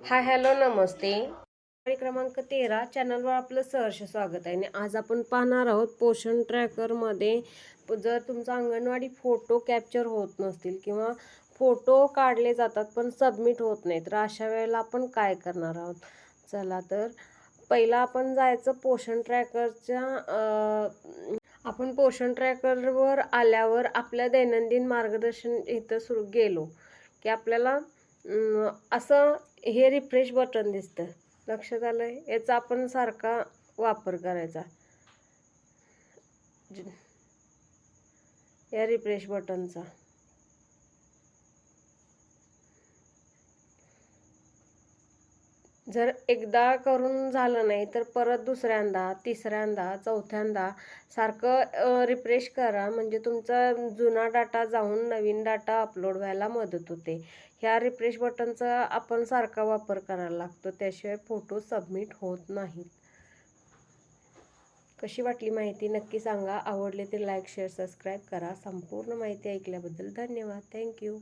Hi hello नमस्ते. क्रमांक तेरा चॅनलवर आपलं सहर्ष स्वागत आहे. आणि आज आपण पाहणार आहोत पोषण ट्रॅकरमध्ये जर तुमचा अंगणवाडी फोटो कॅप्चर होत नसतील किंवा फोटो काढले जातात पण सबमिट होत नाही तर अशा वेळेला आपण काय करणार आहोत? चला तर पहिला आपण जायचं पोषण ट्रॅकरच्या आपण पोषण ट्रॅकरवर आल्यावर आपल्या दैनंदिन मार्गदर्शन इथं सुरू गेलो की आपल्याला असं हे रिफ्रेश बटन दिसतं. लक्षात आलं याचा आपण सारखा वापर करायचा. या रिफ्रेश बटनचा जर एकदा करून झालं नाही तर परत दुसऱ्यांदा तिसऱ्यांदा चौथ्यांदा सारखं रिफ्रेश करा. म्हणजे तुमचा जुना डाटा जाऊन नवीन डाटा अपलोड व्हायला मदत होते. ह्या रिफ्रेश बटनचा आपण सारखा वापर करायला लागतो. त्याशिवाय फोटो सबमिट होत नाहीत. कशी वाटली माहिती नक्की सांगा. आवडले तर लाईक शेअर सबस्क्राईब करा. संपूर्ण माहिती ऐकल्याबद्दल धन्यवाद. थँक्यू